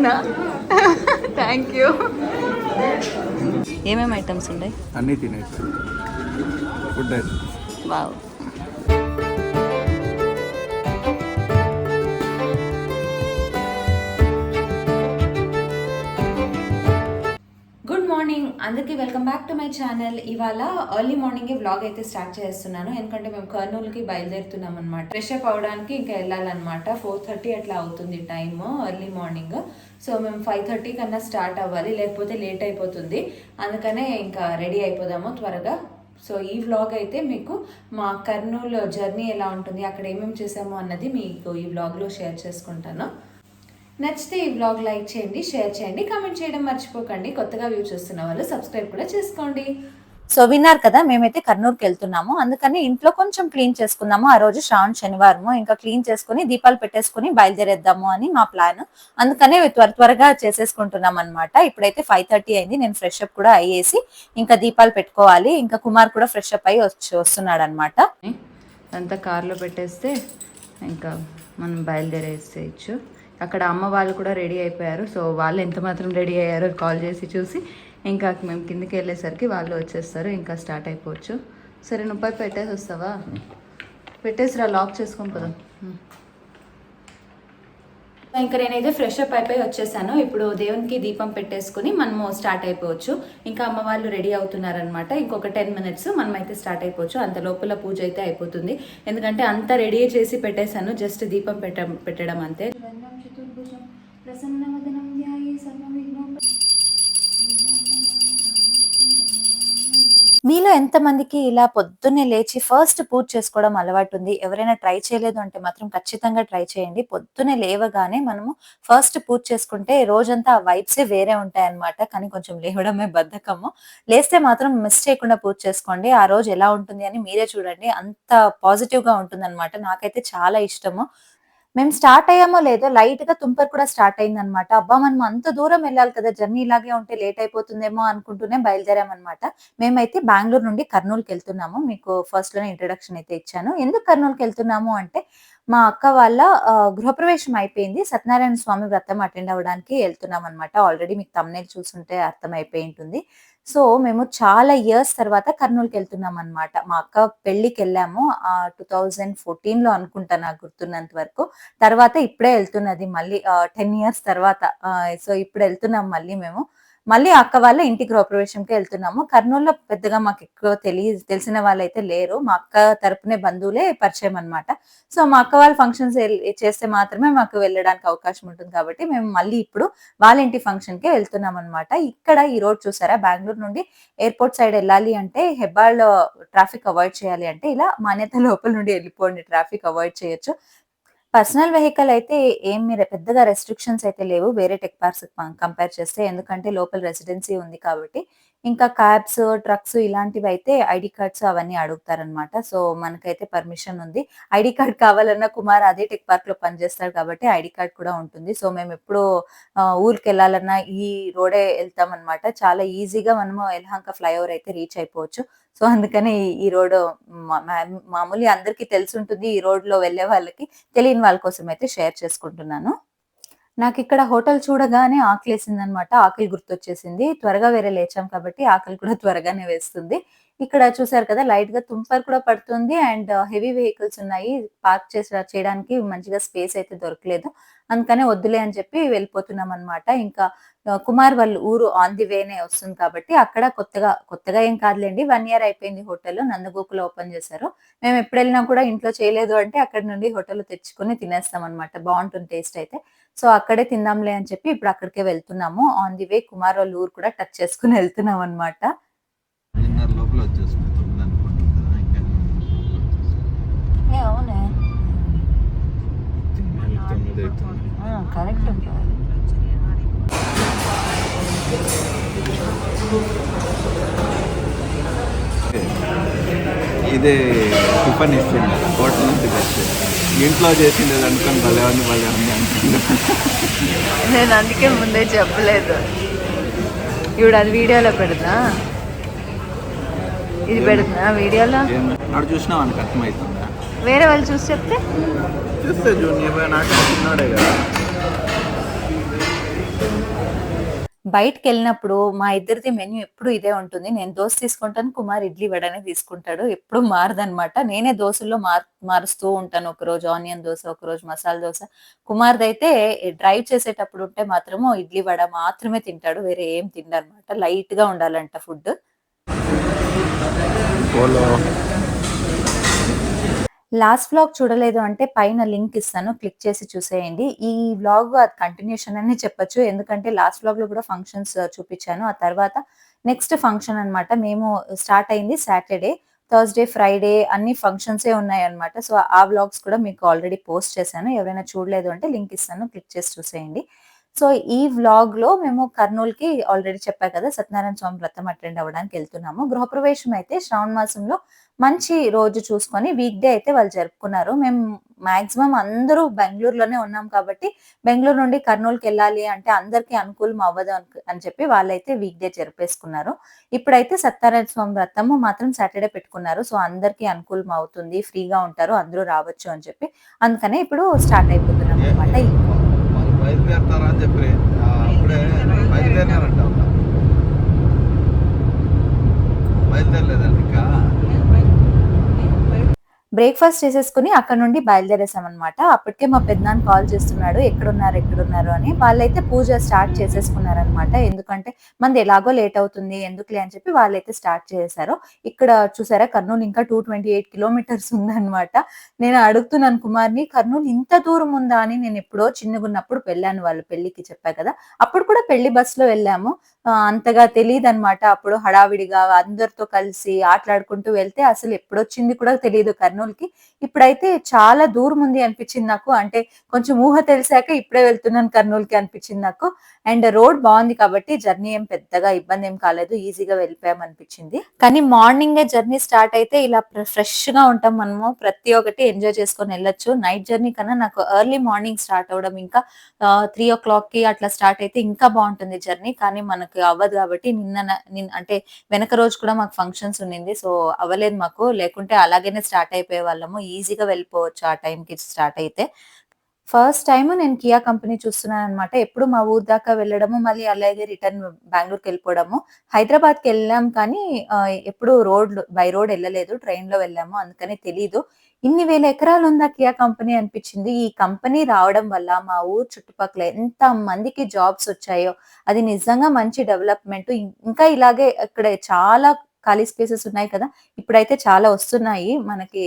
అవునా? Thank you ఏమేమి items ఉన్నాయి అన్నీ తినేసి. ఫుడ్ అయితే వావ్ ఛానల్ ఇవాళ ఎర్లీ మార్నింగే వ్లాగ్ అయితే స్టార్ట్ చేస్తున్నాను. ఎందుకంటే మేము కర్నూలుకి బయలుదేరుతున్నాం అనమాట ఫ్రెష్ అప్ అవడానికి ఇంకా వెళ్ళాలన్నమాట. ఫోర్ థర్టీ అట్లా అవుతుంది టైమ్ ఎర్లీ మార్నింగ్ సో మేము ఫైవ్ థర్టీ కన్నా స్టార్ట్ అవ్వాలి. లేకపోతే లేట్ అయిపోతుంది. అందుకనే ఇంకా రెడీ అయిపోదాము త్వరగా. సో ఈ వ్లాగ్ అయితే మీకు మా కర్నూలు జర్నీ ఎలా ఉంటుంది అక్కడ ఏమేమి చేసాము అన్నది మీకు ఈ వ్లాగ్లో షేర్ చేసుకుంటాను. నచ్చితే ఈ బ్లాగ్ లైక్ చేయండి షేర్ చేయండి కామెంట్ చేయడం మర్చిపోకండి. కొత్తగా వ్యూ చూస్తున్న వాళ్ళు సబ్స్క్రైబ్ కూడా చేసుకోండి. సో విన్నారు కదా మేమైతే కర్నూలుకి వెళ్తున్నాము. అందుకని ఇంట్లో కొంచెం క్లీన్ చేసుకుందాము. ఆ రోజు శ్రావణ శనివారము ఇంకా క్లీన్ చేసుకుని దీపాలు పెట్టేసుకుని బయలుదేరేద్దాము అని మా ప్లాన్ అందుకనే త్వర త్వరగా చేసేసుకుంటున్నాం అనమాట ఇప్పుడైతే ఫైవ్ థర్టీ అయింది. నేను ఫ్రెష్ అప్ కూడా అయ్యేసి ఇంకా దీపాలు పెట్టుకోవాలి. ఇంకా కుమార్ కూడా ఫ్రెష్ అప్ అయ్యి వచ్చి వస్తున్నాడు అనమాట అంతా కార్లో పెట్టేస్తే ఇంకా మనం బయలుదేరేసేయచ్చు. అక్కడ అమ్మ వాళ్ళు కూడా రెడీ అయిపోయారు. సో వాళ్ళు ఎంత మాత్రం రెడీ అయ్యారో కాల్ చేసి చూసి ఇంకా మేము కిందకి వెళ్ళేసరికి వాళ్ళు వచ్చేస్తారు. ఇంకా స్టార్ట్ అయిపోవచ్చు. సరే నువ్వు పెట్టేసి వస్తావా? పెట్టేసిరా లాక్ చేసుకొని పోదాం. ఇంకా నేనైతే ఫ్రెష్ అప్ అయిపోయి వచ్చేసాను. ఇప్పుడు దేవునికి దీపం పెట్టేసుకుని మనము స్టార్ట్ అయిపోవచ్చు. ఇంకా అమ్మ వాళ్ళు రెడీ అవుతున్నారనమాట ఇంకొక టెన్ మినిట్స్ మనం అయితే స్టార్ట్ అయిపోవచ్చు. అంత లోపల పూజ అయితే అయిపోతుంది. ఎందుకంటే అంతా రెడీ చేసి పెట్టేశాను. జస్ట్ దీపం పెట్ట పెట్టడం అంతే. మీలో ఎంతమందికి ఇలా పొద్దున్నే లేచి ఫస్ట్ పూజ చేసుకోవడం అలవాటు ఉంది ఎవరైనా ట్రై చేయలేదు అంటే మాత్రం ఖచ్చితంగా ట్రై చేయండి. పొద్దున్నే లేవగానే మనము ఫస్ట్ పూజ చేసుకుంటే రోజంతా ఆ వైబ్సే వేరే ఉంటాయి అన్నమాట కానీ కొంచెం లేవడమే బద్ధకము. లేస్తే మాత్రం మిస్ చేయకుండా పూజ చేసుకోండి. ఆ రోజు ఎలా ఉంటుంది అని మీరే చూడండి. అంత పాజిటివ్గా ఉంటుందన్నమాట. నాకైతే చాలా ఇష్టము. మేము స్టార్ట్ అయ్యామో లేదో లైట్గా తుంపర్ కూడా స్టార్ట్ అయింది అనమాట అబ్బా మనం అంత దూరం వెళ్ళాలి కదా జర్నీ ఇలాగే ఉంటే లేట్ అయిపోతుందేమో అనుకుంటూనే బయలుదేరామన్నమాట. మేమైతే బెంగళూరు నుండి కర్నూలుకి వెళ్తున్నాము. మీకు ఫస్ట్లోనే ఇంట్రడక్షన్ అయితే ఇచ్చాను. ఎందుకు కర్నూలుకి వెళ్తున్నాము అంటే మా అక్క వాళ్ళ గృహప్రవేశం అయిపోయింది. సత్యనారాయణ స్వామి వ్రతం అటెండ్ అవ్వడానికి వెళ్తున్నాం అనమాట ఆల్రెడీ మీకు తమ్నేలు చూసుంటే అర్థం అయిపోయి ఉంటుంది. సో మేము చాలా ఇయర్స్ తర్వాత కర్నూలుకి వెళ్తున్నాం అనమాట మా అక్క పెళ్ళికి వెళ్ళాము ఆ టూ థౌజండ్ ఫోర్టీన్లో అనుకుంటా నాకు గుర్తున్నంత వరకు. తర్వాత ఇప్పుడే వెళ్తున్నది మళ్ళీ టెన్ ఇయర్స్ తర్వాత. సో ఇప్పుడు వెళ్తున్నాం మళ్ళీ మేము. మళ్ళీ అక్క వాళ్ళ ఇంటి గృహప్రవేశంకి వెళ్తున్నాము. కర్నూలులో పెద్దగా మాకు ఎక్కువ తెలియ తెలిసిన వాళ్ళైతే లేరు. మా అక్క తరపునే బంధువులే పరిచయం అనమాట సో మా అక్క వాళ్ళ ఫంక్షన్స్ చేస్తే మాత్రమే మాకు వెళ్ళడానికి అవకాశం ఉంటుంది కాబట్టి మేము మళ్ళీ ఇప్పుడు వాళ్ళ ఇంటి ఫంక్షన్కి వెళ్తున్నాం అనమాట ఇక్కడ ఈ రోడ్ చూసారా? బెంగళూరు నుండి ఎయిర్పోర్ట్ సైడ్ వెళ్ళాలి అంటే హెబ్బాళ్ ట్రాఫిక్ అవాయిడ్ చేయాలి అంటే ఇలా మాన్యత లోపల నుండి వెళ్ళిపోండి. ట్రాఫిక్ అవాయిడ్ చేయొచ్చు. పర్సనల్ వెహికల్ అయితే ఏం మీరు పెద్దగా రెస్ట్రిక్షన్స్ అయితే లేవు. వేరే టెక్ పార్క్స్ కంపేర్ చేస్తే ఎందుకంటే లోపల రెసిడెన్సీ ఉంది కాబట్టి ఇంకా క్యాబ్స్ ట్రక్స్ ఇలాంటివి అయితే ఐడి కార్డ్స్ అవన్నీ అడుగుతారనమాట సో మనకైతే పర్మిషన్ ఉంది. ఐడి కార్డ్ కావాలన్నా కుమార్ అదే టెక్ పార్క్లో పనిచేస్తాడు కాబట్టి ఐడి కార్డ్ కూడా ఉంటుంది. సో మేము ఎప్పుడు ఊరికి వెళ్ళాలన్నా ఈ రోడే వెళ్తాం అనమాట చాలా ఈజీగా మనము ఎల్హాంక ఫ్లైఓవర్ అయితే రీచ్ అయిపోవచ్చు. సో అందుకని ఈ- ఈ రోడ్ మామూలు అందరికీ తెలిసి ఉంటుంది ఈ రోడ్లో వెళ్ళే వాళ్ళకి తెలియని వాళ్ళ కోసం అయితే షేర్ చేసుకుంటున్నాను. నాకు ఇక్కడ హోటల్ చూడగానే ఆకలేసింది అనమాట ఆకలి గుర్తొచ్చేసింది. త్వరగా వేరే లేచాం కాబట్టి ఆకలి కూడా త్వరగానే వేస్తుంది. ఇక్కడ చూసారు కదా లైట్గా తుంపర్ కూడా పడుతుంది అండ్ హెవీ వెహికల్స్ ఉన్నాయి. పార్క్ చేసి చేయడానికి మంచిగా స్పేస్ అయితే దొరకలేదు. అందుకనే వద్దులే అని చెప్పి వెళ్ళిపోతున్నాం అనమాట ఇంకా కుమార్ వాళ్ళ ఊరు ఆన్ ది వేనే వస్తుంది కాబట్టి అక్కడ కొత్తగా కొత్తగా ఏం కాదులేండి. వన్ ఇయర్ అయిపోయింది హోటల్. నందగోకులో ఓపెన్ చేశారు. మేము ఎప్పుడు వెళ్ళినా కూడా ఇంట్లో చేయలేదు అంటే అక్కడ నుండి హోటల్ తెచ్చుకొని తినేస్తాం అనమాట బాగుంటుంది టేస్ట్ అయితే. సో అక్కడే తిందాంలే అని చెప్పి ఇప్పుడు అక్కడికే వెళ్తున్నాము. ఆన్ ది వే కుమార్ వాళ్ళ ఊరు కూడా టచ్ చేసుకుని వెళ్తున్నాం అనమాట ఐదున్నర లోపల వచ్చేస్తుంది తొమ్మిది అనుకుంటుంది కదా ఇంకా అవునే తొమ్మిది అవుతుంది కరెక్ట్. ఇదే టిఫిన్ ఇచ్చింది. హోటల్ నుంచి తెచ్చి ఇంట్లో చేసింది అనుకుని భలే ఉంది భలే ఉంది అనుకుంటున్నా నేను అందుకే ముందే చెప్పలేదు. ఇప్పుడు అది వీడియోలో పెడతా. ఇది పెడుతున్నా వీడియోలో? అక్కడ చూసినా మనకు అర్థమవుతుందా వేరే వాళ్ళు చూసి చెప్తే? చూస్తే జూనియర్ నాకు చిన్నాడే కదా. బయటకు వెళ్ళినప్పుడు మా ఇద్దరిది మెన్యూ ఎప్పుడు ఇదే ఉంటుంది. నేను దోశ తీసుకుంటాను కుమార్ ఇడ్లీ వడనే తీసుకుంటాడు. ఎప్పుడు మారదనమాట నేనే దోశల్లో మార్ మారుస్తూ ఉంటాను. ఒక రోజు ఆనియన్ దోశ ఒక రోజు మసాలా దోశ. కుమార్ది అయితే డ్రైవ్ చేసేటప్పుడు ఉంటే మాత్రము ఇడ్లీ వడ మాత్రమే తింటాడు. వేరే ఏం తిండనమాట లైట్గా ఉండాలంట ఫుడ్ పోలో. లాస్ట్ వ్లాగ్ చూడలేదు అంటే పైన లింక్ ఇస్తాను. క్లిక్ చేసి చూసేయండి. ఈ వ్లాగ్ అది కంటిన్యూషన్ అని చెప్పొచ్చు. ఎందుకంటే లాస్ట్ వ్లాగ్లో కూడా ఫంక్షన్స్ uh, చూపించాను. ఆ తర్వాత నెక్స్ట్ ఫంక్షన్ అన్నమాట. మేము స్టార్ట్ అయింది సాటర్డే థర్స్డే ఫ్రైడే అన్ని ఫంక్షన్స్ ఏ ఉన్నాయి అనమాట సో ఆ వ్లాగ్స్ కూడా మీకు ఆల్రెడీ పోస్ట్ చేశాను. ఎవరైనా చూడలేదు అంటే లింక్ ఇస్తాను. క్లిక్ చేసి చూసేయండి. సో ఈ వ్లాగ్లో మేము కర్నూలు కి ఆల్రెడీ చెప్పా కదా సత్యనారాయణ స్వామి వ్రతం అటెండ్ అవ్వడానికి వెళ్తున్నాము. గృహప్రవేశం అయితే శ్రావణ మాసంలో మంచి రోజు చూసుకొని వీక్ డే అయితే వాళ్ళు జరుపుకున్నారు. మేము మాక్సిమం అందరూ బెంగళూరులోనే ఉన్నాం కాబట్టి బెంగళూరు నుండి కర్నూలుకి వెళ్ళాలి అంటే అందరికీ అనుకూలం అవ్వదు అను- అని చెప్పి వాళ్ళైతే వీక్ డే జరిపేసుకున్నారు. ఇప్పుడైతే సత్యనారాయణ స్వామి వ్రతము మాత్రం సాటర్డే పెట్టుకున్నారు. సో అందరికీ అనుకూలం అవుతుంది ఫ్రీగా ఉంటారు అందరూ రావచ్చు అని చెప్పి. అందుకనే ఇప్పుడు స్టార్ట్ అయిపోతున్నాం అనమాట బయలుదేరుతారా అని చెప్పి ఆ, అప్పుడే బయలుదేరినారంట. బయలుదేరలేదండి ఇంకా. బ్రేక్ఫాస్ట్ చేసేసుకుని అక్కడ నుండి బయలుదేరేసాం అనమాట అప్పటికే మా పెద్దనాన్న కాల్ చేస్తున్నాడు ఎక్కడున్నారు ఎక్కడున్నారు? అని. వాళ్ళైతే పూజ స్టార్ట్ చేసేసుకున్నారనమాట ఎందుకంటే మనది ఎలాగో లేట్ అవుతుంది ఎందుకులే అని చెప్పి వాళ్ళైతే స్టార్ట్ చేశారు ఇక్కడ చూసారా కర్నూలు ఇంకా టూ ట్వంటీ ఎయిట్ కిలోమీటర్స్ ఉందనమాట నేను అడుగుతున్నాను కుమార్ని కర్నూలు ఇంత దూరం ఉందా? అని. నేను ఎప్పుడో చిన్నగున్నప్పుడు వెళ్ళాను వాళ్ళు పెళ్ళికి చెప్పా కదా. అప్పుడు కూడా పెళ్ళి బస్సులో వెళ్ళాము. అంతగా తెలియదు అనమాట అప్పుడు హడావిడిగా అందరితో కలిసి ఆటలాడుకుంటూ వెళ్తే అసలు ఎప్పుడొచ్చింది కూడా తెలియదు కర్నూలుకి. ఇప్పుడైతే చాలా దూరం ఉంది అనిపించింది నాకు. అంటే కొంచెం ఊహ తెలిసాక ఇప్పుడే వెళ్తున్నాను కర్నూలుకి అనిపించింది నాకు. అండ్ రోడ్ బాగుంది కాబట్టి జర్నీ ఏం పెద్దగా ఇబ్బంది ఏం కాలేదు. ఈజీగా వెళ్ళిపోయాం అనిపించింది. కానీ మార్నింగ్ జర్నీ స్టార్ట్ అయితే ఇలా ఫ్రెష్గా ఉంటాం మనము. ప్రతి ఒక్కటి ఎంజాయ్ చేసుకొని వెళ్ళొచ్చు. నైట్ జర్నీ కన్నా నాకు ఎర్లీ మార్నింగ్ స్టార్ట్ అవడం ఇంకా త్రీ ఓ క్లాక్కి అట్లా స్టార్ట్ అయితే ఇంకా బాగుంటుంది జర్నీ. కానీ మనకు అవ్వదు కాబట్టి నిన్న నిన్న అంటే వెనక రోజు కూడా మాకు ఫంక్షన్స్ ఉన్నింది సో అవ్వలేదు మాకు. లేకుంటే అలాగనే స్టార్ట్ అయిపోయే వాళ్ళము. ఈజీగా వెళ్ళిపోవచ్చు ఆ టైంకి స్టార్ట్ అయితే. ఫస్ట్ టైం నేను కియా కంపెనీ చూస్తున్నాను అనమాట ఎప్పుడు మా ఊరు దాకా వెళ్ళడము మళ్ళీ అలాగే రిటర్న్ బెంగళూరుకి వెళ్ళిపోవడము. హైదరాబాద్కి వెళ్ళాం కానీ ఎప్పుడు రోడ్ బై రోడ్ వెళ్ళలేదు ట్రైన్లో వెళ్ళాము అందుకని తెలీదు. ఇన్ని వేల ఎకరాలు ఉందా కియా కంపెనీ అనిపించింది. ఈ కంపెనీ రావడం వల్ల మా ఊరు చుట్టుపక్కల ఎంత మందికి జాబ్స్ వచ్చాయో అది నిజంగా మంచి డెవలప్మెంట్. ఇంకా ఇలాగే ఇక్కడ చాలా ఖాళీ స్పేసెస్ ఉన్నాయి కదా ఇప్పుడైతే చాలా వస్తున్నాయి. మనకి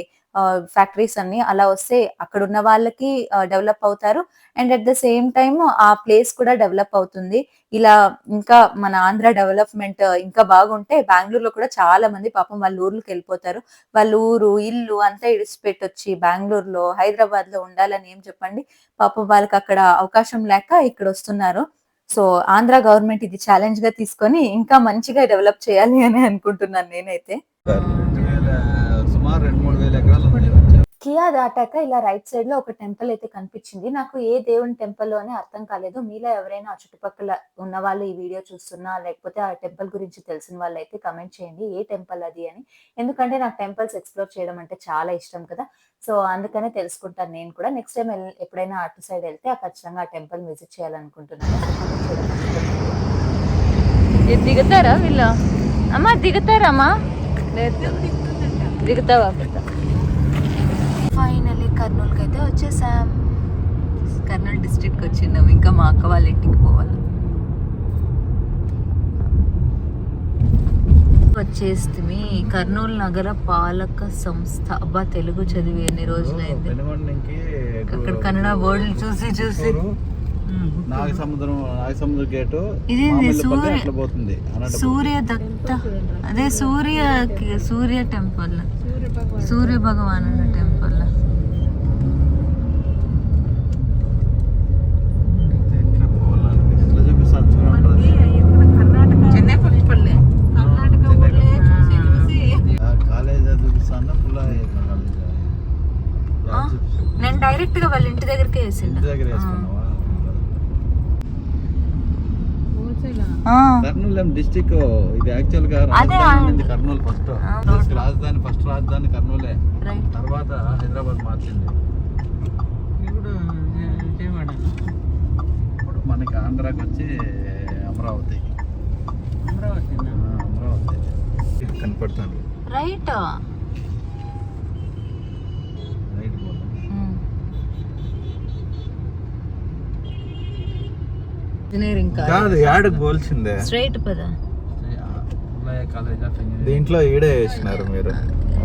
ఫ్యాక్టరీస్ అన్ని అలా వస్తే అక్కడ ఉన్న వాళ్ళకి డెవలప్ అవుతారు. And at the same time ఆ ప్లేస్ కూడా డెవలప్ అవుతుంది. ఇలా ఇంకా మన ఆంధ్ర డెవలప్మెంట్ ఇంకా బాగుంటే బెంగళూరులో కూడా చాలా మంది పాపం వాళ్ళ ఊర్లకు వెళ్ళిపోతారు. వాళ్ళ ఊరు ఇల్లు అంతా ఇడిచిపెట్టి వచ్చి బెంగళూరులో హైదరాబాద్లో ఉండాలని ఏం చెప్పండి? పాపం వాళ్ళకి అక్కడ అవకాశం లేక ఇక్కడ వస్తున్నారు. సో ఆంధ్ర గవర్నమెంట్ ఇది ఛాలెంజ్గా తీసుకొని ఇంకా మంచిగా డెవలప్ చేయాలి అని అనుకుంటున్నాను నేనైతే. రెండు మూడు వేల ఎకరాలు కియా దాటాక ఇలా రైట్ సైడ్లో ఒక టెంపుల్ అయితే కనిపించింది. నాకు ఏ దేవుని టెంపుల్ అని అర్థం కాలేదు. మీలో ఎవరైనా ఆ చుట్టుపక్కల ఉన్న వాళ్ళు ఈ వీడియో చూస్తున్నా లేకపోతే ఆ టెంపుల్ గురించి తెలిసిన వాళ్ళు అయితే కమెంట్ చేయండి. ఏ టెంపుల్ అది అని. ఎందుకంటే నాకు టెంపుల్స్ ఎక్స్ప్లోర్ చేయడం అంటే చాలా ఇష్టం కదా. సో అందుకనే తెలుసుకుంటాను నేను కూడా. నెక్స్ట్ టైం ఎప్పుడైనా అటు సైడ్ వెళ్తే ఆ ఖచ్చితంగా ఆ టెంపుల్ విజిట్ చేయాలనుకుంటున్నాను. దిగుతారా వీళ్ళు? అమ్మా దిగుతారమ్మా లేదు. దిగుతావా ఫైనల్లీ కర్నూలుకి అయితే వచ్చేసాం. కర్నూలు డిస్ట్రిక్ట్ వచ్చినాము ఇంకా మా అక్క వాళ్ళ ఇంటికి పోవాలి. వచ్చేస్తుంది కర్నూలు నగర పాలక సంస్థ. అబ్బా తెలుగు చదివి ఎన్ని రోజులైంది? అక్కడ కన్నడ బోర్డులు చూసి చూసి. నాగ సముద్రం నాగ సముద్ర గేటు ఇది మామిళ్ళపల్లి సూర్య- పోతుంది సూర్య దత్త. అదే సూర్య సూర్య టెంపుల్. సూర్య భగవానుడు టెంపుల్ ఎట్లా పోవాలంటే ఎట్లా చూపిస్తారు చూడండి కాలేజ్ చూపిస్తాను ఫుల్ నేను డైరెక్ట్గా వాళ్ళ ఇంటి దగ్గరికి వేసిండు ఇంటి దగ్గర వేసుకున్నావా కర్నూలు ఏం డిస్టిక్ ఇది యాక్చువల్గా రాజధాని కర్నూలు ఫస్ట్. రాజధాని ఫస్ట్ రాజధాని కర్నూలే. తర్వాత హైదరాబాద్ మార్చింది. ఇప్పుడు మనకి ఆంధ్ర ఆంధ్రాకి వచ్చి అమరావతి. అమరావతి అమరావతి. కనపడుతుంది రైట్ రైట్ పోదాం ఇంజనీరింగ్ కాదు యాడకు పోల్చిందే. స్ట్రైట్ పద. కాలేజ్ ఆఫ్ దీంట్లో ఈడే వేసినారు మీరు.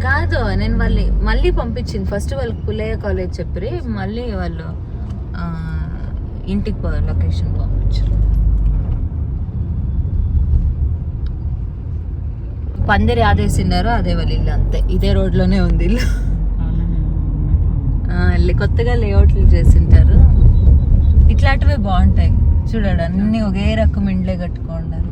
కాదు నేను వాళ్ళు మళ్ళీ పంపించింది. ఫస్ట్ వాళ్ళకి పుల్లయ్య కాలేజ్ చెప్పి మళ్ళీ వాళ్ళు ఆ, ఇంటికి లొకేషన్ పంపించారు. పందిరి ఆదేశిన్నారు అదే వాళ్ళ ఇల్లు అంతే. ఇదే రోడ్లోనే ఉంది ఇల్లు. ఆ, ఇల్లు కొత్తగా లేఅవుట్లు చేసింటారు. ఇట్లాంటివే బాగుంటాయి. చూడండి అన్ని ఒకే రకం ఇండ్లే కట్టుకుంటారు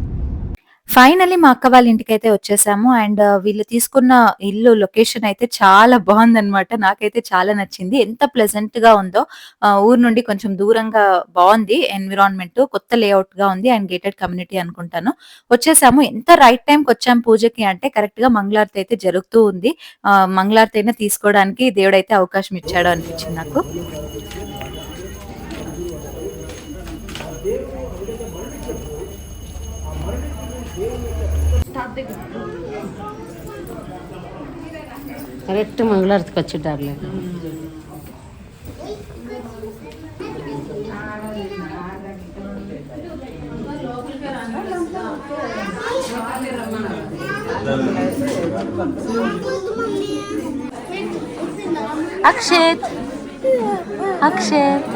ఫైనలీ మా అక్క వాళ్ళ ఇంటికి అయితే వచ్చేసాము. అండ్ uh, వీళ్ళు తీసుకున్న ఇల్లు లొకేషన్ అయితే చాలా బాగుందన్నమాట. నాకైతే చాలా నచ్చింది. ఎంత ప్లెజెంట్గా ఉందో uh, ఊరు నుండి కొంచెం దూరంగా బాగుంది. ఎన్విరాన్మెంట్ కొత్త లేఅవుట్గా ఉంది. అండ్ గేటెడ్ కమ్యూనిటీ అనుకుంటాను. వచ్చేసాము. ఎంత రైట్ టైంకి వచ్చాము పూజకి అంటే కరెక్ట్గా మంగళారతి అయితే జరుగుతూ ఉంది. Uh, మంగళారతి అయినా తీసుకోవడానికి దేవుడైతే అవకాశం ఇచ్చాడు అనిపించింది నాకు. करेक्ट मंगलार अक्षत। अक्षत।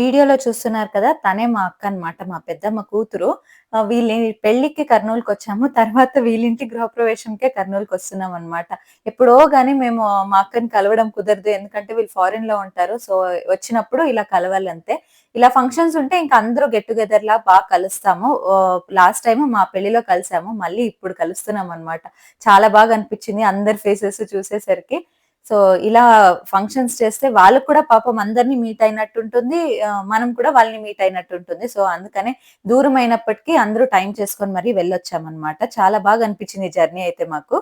వీడియోలో చూస్తున్నారు కదా తనే మా అక్క అన్నమాట మా పెద్దమ్మ కూతురు. వీళ్ళ పెళ్ళికి కర్నూలుకి వచ్చాము తర్వాత వీళ్ళింటి గృహప్రవేశంకే కర్నూలుకి వస్తున్నాం అనమాట ఎప్పుడో గానీ మేము మా అక్కని కలవడం కుదరదు ఎందుకంటే వీళ్ళు ఫారిన్లో ఉంటారు సో వచ్చినప్పుడు ఇలా కలవాలంతే ఇలా ఫంక్షన్స్ ఉంటే ఇంకా అందరూ గెట్ టుగెదర్ లా బాగా కలుస్తాము. లాస్ట్ టైం మా పెళ్ళిలో కలిసాము మళ్ళీ ఇప్పుడు కలుస్తున్నాం అనమాట చాలా బాగా అనిపించింది అందరి ఫేసెస్ చూసేసరికి. సో ఇలా ఫంక్షన్స్ చేస్తే వాళ్ళకు కూడా పాపం అందరినీ మీట్ అయినట్టు ఉంటుంది మనం కూడా వాళ్ళని మీట్ అయినట్టు ఉంటుంది సో అందుకనే దూరం అయినప్పటికీ అందరూ టైం చేసుకొని మరీ వెళ్ళొచ్చామన్నమాట. చాలా బాగా అనిపించింది జర్నీ అయితే మాకు.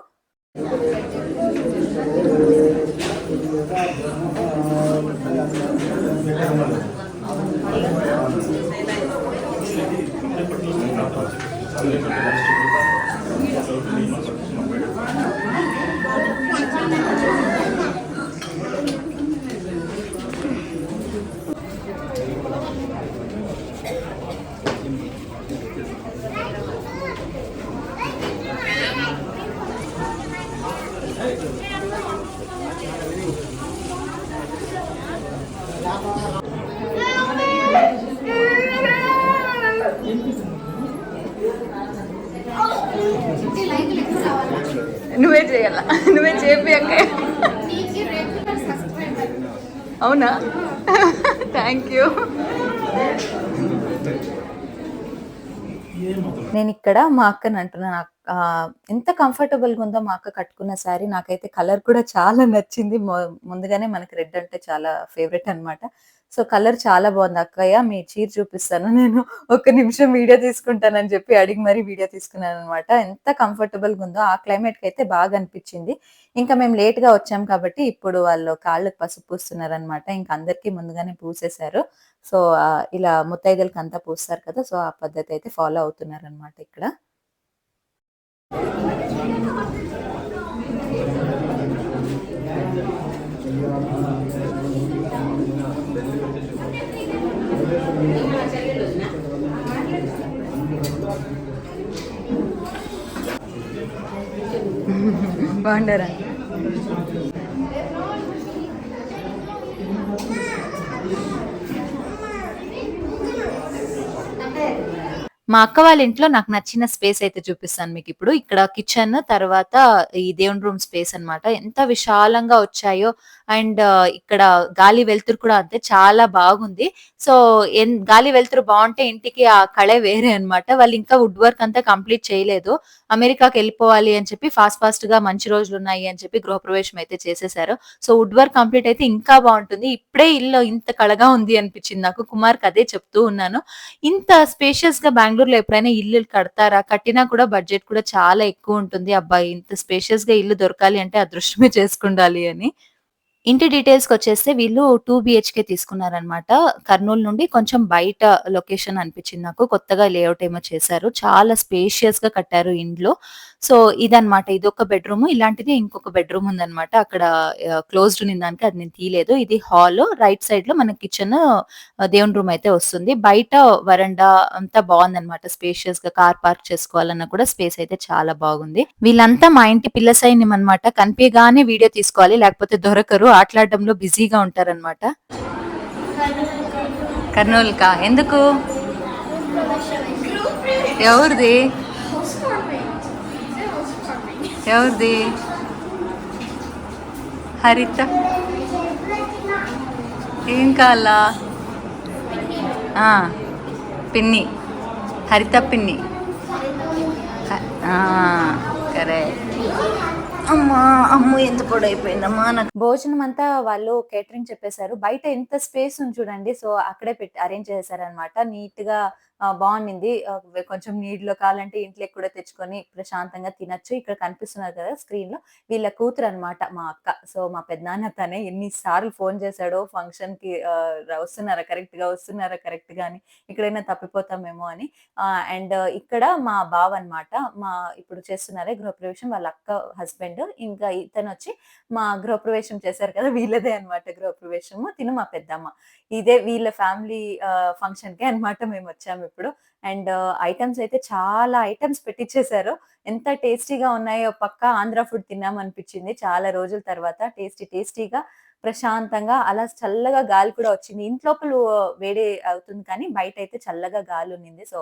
నువ్వే చేయాల నువ్వే చేపి అక్క అవునా థ్యాంక్ యూ నేను ఇక్కడ మా అక్కని అంటున్నాను ఎంత కంఫర్టబుల్గా ఉందో మా అక్క కట్టుకున్న శారీ నాకైతే కలర్ కూడా చాలా నచ్చింది. ముందుగానే మనకి రెడ్ అంటే చాలా ఫేవరెట్ అనమాట సో కలర్ చాలా బాగుంది అక్కయ్య మీ చీర చూపిస్తాను. నేను ఒక నిమిషం వీడియో తీసుకుంటానని చెప్పి అడిగి మరీ వీడియో తీసుకున్నాను అనమాట ఎంత కంఫర్టబుల్గా ఉందో ఆ క్లైమేట్కి అయితే బాగా అనిపించింది. ఇంకా మేము లేట్గా వచ్చాం కాబట్టి ఇప్పుడు వాళ్ళు కాళ్ళకు పసుపు పూస్తున్నారు అనమాట ఇంకా అందరికీ ముందుగానే పూసేశారు. సో ఇలా ముత్తైదులకి అంతా పూస్తారు కదా సో ఆ పద్ధతి అయితే ఫాలో అవుతున్నారు అనమాట ఇక్కడ. బాగుండరా? మా అక్క వాళ్ళ ఇంట్లో నాకు నచ్చిన స్పేస్ అయితే చూపిస్తాను మీకు ఇప్పుడు. ఇక్కడ కిచెన్ తర్వాత ఈ దేవుని రూమ్ స్పేస్ అన్నమాట. ఎంత విశాలంగా వచ్చాయో అండ్ ఇక్కడ గాలి వెలుతురు కూడా అంతే చాలా బాగుంది. సో ఎన్- గాలి వెలుతురు బాగుంటే ఇంటికి ఆ కళే వేరే అన్నమాట. వాళ్ళు ఇంకా వుడ్ వర్క్ అంతా కంప్లీట్ చేయలేదు. అమెరికాకి వెళ్ళిపోవాలి అని చెప్పి ఫాస్ట్ ఫాస్ట్గా మంచి రోజులు ఉన్నాయి అని చెప్పి గృహప్రవేశం అయితే చేసేసారు. సో వుడ్ వర్క్ కంప్లీట్ అయితే ఇంకా బాగుంటుంది. ఇప్పుడే ఇల్లు ఇంత కళగా ఉంది అనిపించింది నాకు. కుమార్కి అదే చెప్తూ ఉన్నాను. ఇంత స్పేషియస్గా బెంగళూరులో ఎప్పుడైనా ఇల్లు కడతారా? కట్టినా కూడా బడ్జెట్ కూడా చాలా ఎక్కువ ఉంటుంది. అబ్బాయి ఇంత స్పేషియస్గా ఇల్లు దొరకాలి అంటే అదృష్టమే చేసుకుండాలి అని. ఇంటి డీటెయిల్స్‌కి వచ్చేస్తే వీళ్ళు టూ బిహెచ్కే తీసుకున్నారనమాట. కర్నూలు నుండి కొంచెం బయట లొకేషన్ అనిపించింది నాకు. కొత్తగా లేఅవుట్ ఏమో చేశారు. చాలా స్పేషియస్‌గా కట్టారు ఇండ్లు. సో, ఇదనమాట. ఒక బెడ్‌రూమ్. ఇలాంటిది ఇంకొక బెడ్‌రూమ్ ఉందనమాట. అక్కడ క్లోజ్డ్ క్లోజ్డ్ ఉన్నదానికి అది నేను తీయలేదు. ఇది హాల్. రైట్ సైడ్లో మన కిచెన్ దేవుని రూమ్ అయితే వస్తుంది. బయట వరండా అంతా స్పేషస్గా కార్ పార్క్ చేసుకోవాలన్నా కూడా స్పేస్ అయితే చాలా బాగుంది. వీళ్ళంతా మా ఇంటి పిల్ల సైన్యమనమాట. కనిపించగానే వీడియో తీసుకోవాలి. లేకపోతే దొరకరు. ఆటలాడడంలో బిజీగా ఉంటారనమాట. కర్నూలుకా ఎందుకు ఎవరిది ఎవరిది హరిత ఏం కావాలా ఆ, పిన్ని హరిత పిన్ని కరెక్ట్ అమ్మా అమ్ము ఎంత పొడైపోయిందమ్మా నాకు భోజనం అంతా వాళ్ళు కేటరింగ్ చెప్పేశారు. బయట ఎంత స్పేస్ ఉంది చూడండి. సో, అక్కడే పెట్టి అరేంజ్ చేశారనమాట. నీట్గా బాగుండింది కొంచెం నీటిలో కావాలంటే ఇంట్లో కూడా తెచ్చుకొని ప్రశాంతంగా తినొచ్చు. ఇక్కడ కనిపిస్తున్నారు కదా స్క్రీన్లో వీళ్ళ కూతురు అనమాట మా అక్క. సో, మా పెదనాన్న తనే ఎన్ని సార్లు ఫోన్ చేశాడో ఫంక్షన్కి వస్తున్నారా కరెక్ట్గా వస్తున్నారా కరెక్ట్‌గా అని. ఎక్కడైనా తప్పిపోతామేమో అని. అండ్ ఇక్కడ మా బావ అనమాట. మా ఇప్పుడు చేస్తున్నారే గృహప్రవేశం వాళ్ళ అక్క హస్బెండ్. ఇంకా ఇతను వచ్చి మా గృహప్రవేశం చేశారు కదా! వీళ్ళదే అనమాట గృహప్రవేశము. తిను మా పెద్దమ్మ. ఇదే వీళ్ళ ఫ్యామిలీ ఫంక్షన్కి అనమాట మేమొచ్చాము ఇప్పుడు. అండ్ ఐటెమ్స్ అయితే చాలా ఐటెమ్స్ పెట్టిచ్చేశారు. ఎంత టేస్టీగా ఉన్నాయో పక్కా ఆంధ్ర ఫుడ్ తిన్నామనిపించింది. చాలా రోజుల తర్వాత టేస్టీ టేస్టీగా ప్రశాంతంగా అలా చల్లగా గాలి కూడా వచ్చింది. ఇంట్లోపల వేడి అవుతుంది కానీ బయటైతే చల్లగా గాలుండింది. సో,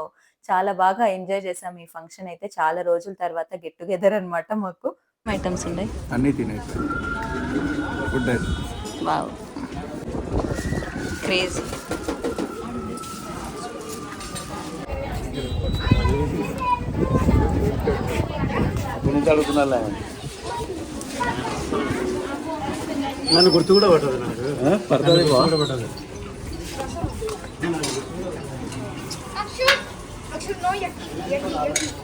చాలా బాగా ఎంజాయ్ చేశాం ఈ ఫంక్షన్ అయితే. చాలా రోజుల తర్వాత గెట్ టుగెదర్ అనమాట మాకు. ఐటమ్స్ ఉన్నాయి అన్నీ అయితే వావ్ క్రేజీ గురించి అడుగుతున్నా నన్ను గుర్తు కూడా పట్టదు నాకు పడుతుంది బా కూడా పట్టదు Actually, actually, no, yucky, yucky, yucky.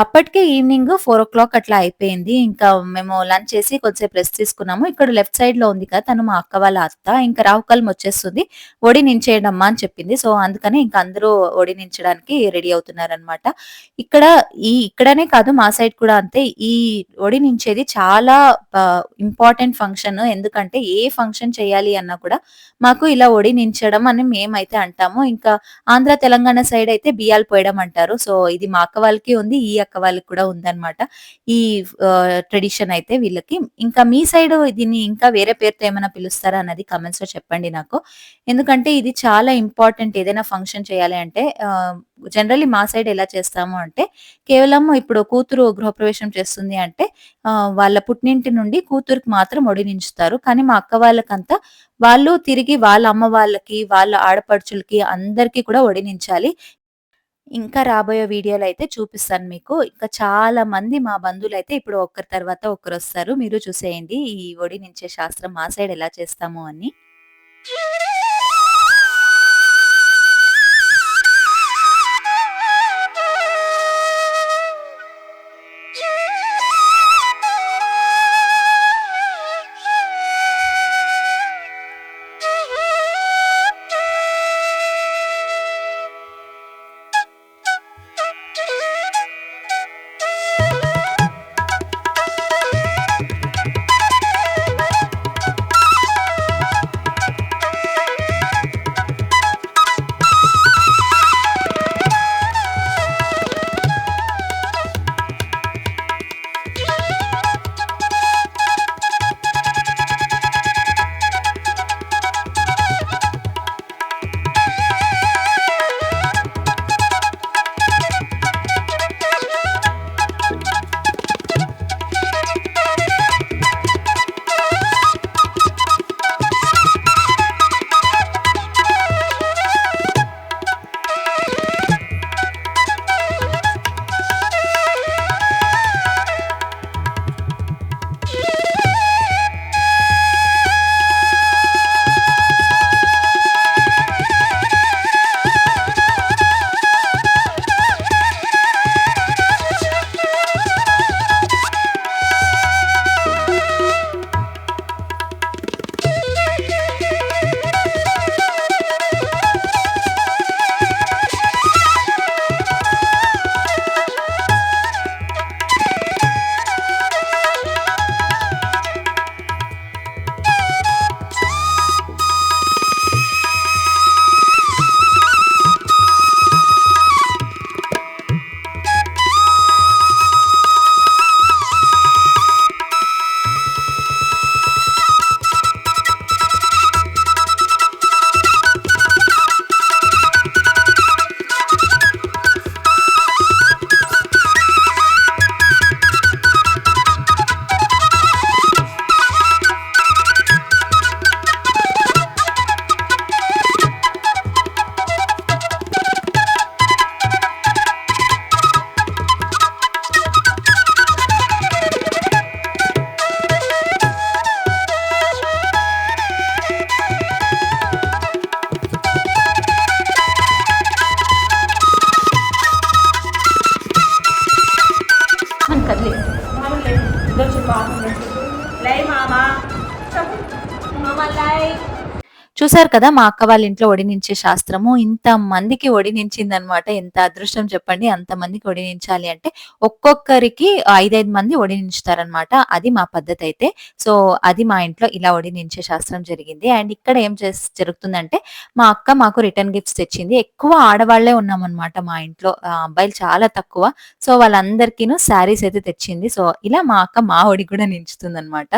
అప్పటికే ఈవినింగ్ 4:00 అట్లా అయిపోయింది. ఇంకా మేము లంచ్ చేసి కొద్దిసేపు రెస్ట్ తీసుకున్నాము. ఇక్కడ లెఫ్ట్ సైడ్లో ఉంది కదా! తను మా అక్క వాళ్ళ అత్త. ఇంకా రావుకాలం వచ్చేస్తుంది. ఒడి నించేయడమ్మా అని చెప్పింది. సో, అందుకని ఇంకా అందరూ ఒడి నించడానికి రెడీ అవుతున్నారనమాట. ఇక్కడ ఈ ఇక్కడనే కాదు మా సైడ్ కూడా అంతే. ఈ ఒడి నించేది చాలా ఇంపార్టెంట్ ఫంక్షన్. ఎందుకంటే ఏ ఫంక్షన్ చేయాలి అన్నా కూడా మాకు ఇలా ఒడి నించడం అని మేమైతే అంటాము. ఇంకా ఆంధ్ర, తెలంగాణ సైడ్ అయితే బియ్యాలు పోయడం అంటారు. సో, ఇది మా అక్క వాళ్ళకి ఉంది. ఈ అక్క వాళ్ళకి కూడా ఉందన్నమాట. ఈ ట్రెడిషన్ అయితే వీళ్ళకి. ఇంకా మీ సైడ్ దీన్ని ఇంకా వేరే పేరుతో ఏమైనా పిలుస్తారా అన్నది కామెంట్స్‌లో చెప్పండి నాకు. ఎందుకంటే ఇది చాలా ఇంపార్టెంట్ ఏదైనా ఫంక్షన్ చేయాలి అంటే ఆహ్, జనరల్లీ మా సైడ్ ఎలా చేస్తాము అంటే కేవలం ఇప్పుడు కూతురు గృహప్రవేశం చేస్తుంది అంటే వాళ్ళ పుట్టినింటి నుండి కూతురికి మాత్రం ఒడినించుతారు కానీ మా అక్క వాళ్ళకంతా వాళ్ళు తిరిగి వాళ్ళ అమ్మ వాళ్ళకి, వాళ్ళ ఆడపడుచులకి అందరికీ కూడా ఒడినించాలి ఇంకా రాబోయే వీడియోలు అయితే చూపిస్తాను మీకు. ఇంకా చాలా మంది మా బంధువులైతే ఇప్పుడు ఒకరి తర్వాత ఒకరొస్తారు. మీరు చూసేయండి ఈ ఒడి నుంచే శాస్త్రం మా సైడ్ ఎలా చేస్తాము అని. చూసారు కదా మా అక్క వాళ్ళ ఇంట్లో ఒడినించే శాస్త్రము. ఇంత మందికి ఒడినించింది అనమాట ఎంత అదృష్టం చెప్పండి. అంత మందికి ఒడినించాలి అంటే ఒక్కొక్కరికి ఐదైదు మంది ఒడినించుతారనమాట. అది మా పద్ధతి అయితే. సో అది మా ఇంట్లో ఇలా ఒడినించే శాస్త్రం జరిగింది. అండ్ ఇక్కడ ఏం జరుగుతుందంటే మా అక్క మాకు రిటర్న్ గిఫ్ట్స్ తెచ్చింది. ఎక్కువ ఆడవాళ్ళే ఉన్నామన్నమాట మా ఇంట్లో. అబ్బాయిలు చాలా తక్కువ. సో వాళ్ళందరికీను శారీస్ అయితే తెచ్చింది. సో ఇలా మా అక్క మా ఒడి కూడా నించుతుంది అనమాట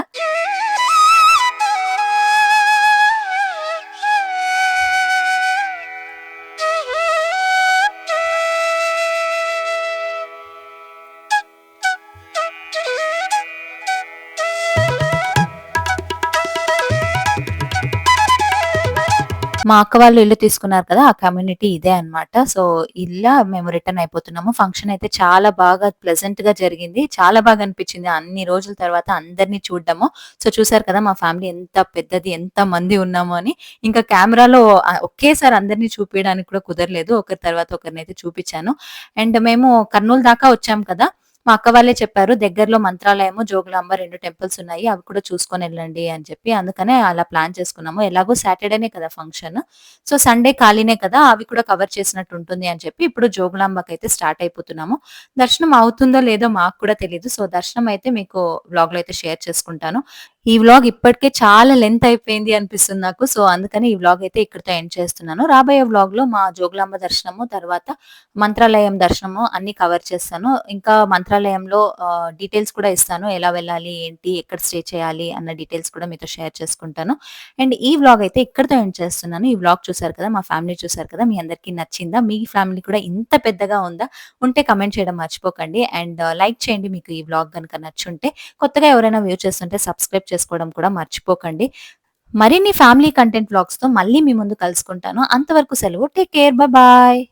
మా అక్క వాళ్ళు ఇల్లు తీసుకున్నారు కదా ఆ కమ్యూనిటీ ఇదే అన్నమాట. సో ఇలా మేము రిటర్న్ అయిపోతున్నాము. ఫంక్షన్ అయితే చాలా బాగా ప్లెజెంట్గా జరిగింది. చాలా బాగా అనిపించింది. అన్ని రోజుల తర్వాత అందరినీ చూడడము. సో చూసారు కదా మా ఫ్యామిలీ ఎంత పెద్దది ఎంత మంది ఉన్నాము అని. ఇంకా కెమెరాలో ఒకేసారి అందరినీ చూపించడానికి కూడా కుదరలేదు. ఒకరి తర్వాత ఒకరిని అయితే చూపించాను. అండ్ మేము కర్నూలు దాకా వచ్చాం కదా మా అక్క వాళ్ళే చెప్పారు దగ్గరలో మంత్రాలయము జోగులాంబ రెండు టెంపుల్స్ ఉన్నాయి అవి కూడా చూసుకొని వెళ్ళండి అని చెప్పి. అందుకనే అలా ప్లాన్ చేసుకున్నాము. ఎలాగో సాటర్డేనే కదా ఫంక్షన్. సో సండే ఖాళీనే కదా అవి కూడా కవర్ చేసినట్టు ఉంటుంది అని చెప్పి ఇప్పుడు జోగులాంబకి అయితే స్టార్ట్ అయిపోతున్నాము. దర్శనం అవుతుందో లేదో మాకు కూడా తెలియదు సో దర్శనం అయితే మీకు బ్లాగ్లో అయితే షేర్ చేసుకుంటాను. ఈ వ్లాగ్ ఇప్పటికే చాలా లెంత్ అయిపోయింది అనిపిస్తుంది నాకు. సో అందుకని ఈ వ్లాగ్ అయితే ఇక్కడితో ఎండ్ చేస్తున్నాను. రాబోయే వ్లాగ్లో మా జోగులాంబ దర్శనము తర్వాత మంత్రాలయం దర్శనము అన్ని కవర్ చేస్తాను. ఇంకా మంత్రాలయంలో డీటెయిల్స్ కూడా ఇస్తాను. ఎలా వెళ్ళాలి ఏంటి ఎక్కడ స్టే చేయాలి అన్న డీటెయిల్స్ కూడా మీతో షేర్ చేసుకుంటాను. అండ్ ఈ వ్లాగ్ అయితే ఇక్కడితో ఎండ్ చేస్తున్నాను. ఈ వ్లాగ్ చూసారు కదా మా ఫ్యామిలీ చూసారు కదా మీ అందరికీ నచ్చిందా మీ ఫ్యామిలీ కూడా ఇంత పెద్దగా ఉందా ఉంటే కమెంట్ చేయడం మర్చిపోకండి. అండ్ లైక్ uh, చేయండి మీకు ఈ వ్లాగ్ కనుక నచ్చుంటే. కొత్తగా ఎవరైనా వ్యూ చేస్తుంటే సబ్స్క్రైబ్ చేసుకోవడం కూడా మర్చిపోకండి. మరిన్ని ఫ్యామిలీ కంటెంట్ బ్లాగ్స్తో మళ్ళీ మీ ముందు కలుసుకుంటాను. అంతవరకు సెలవు. Take care. బాయ్.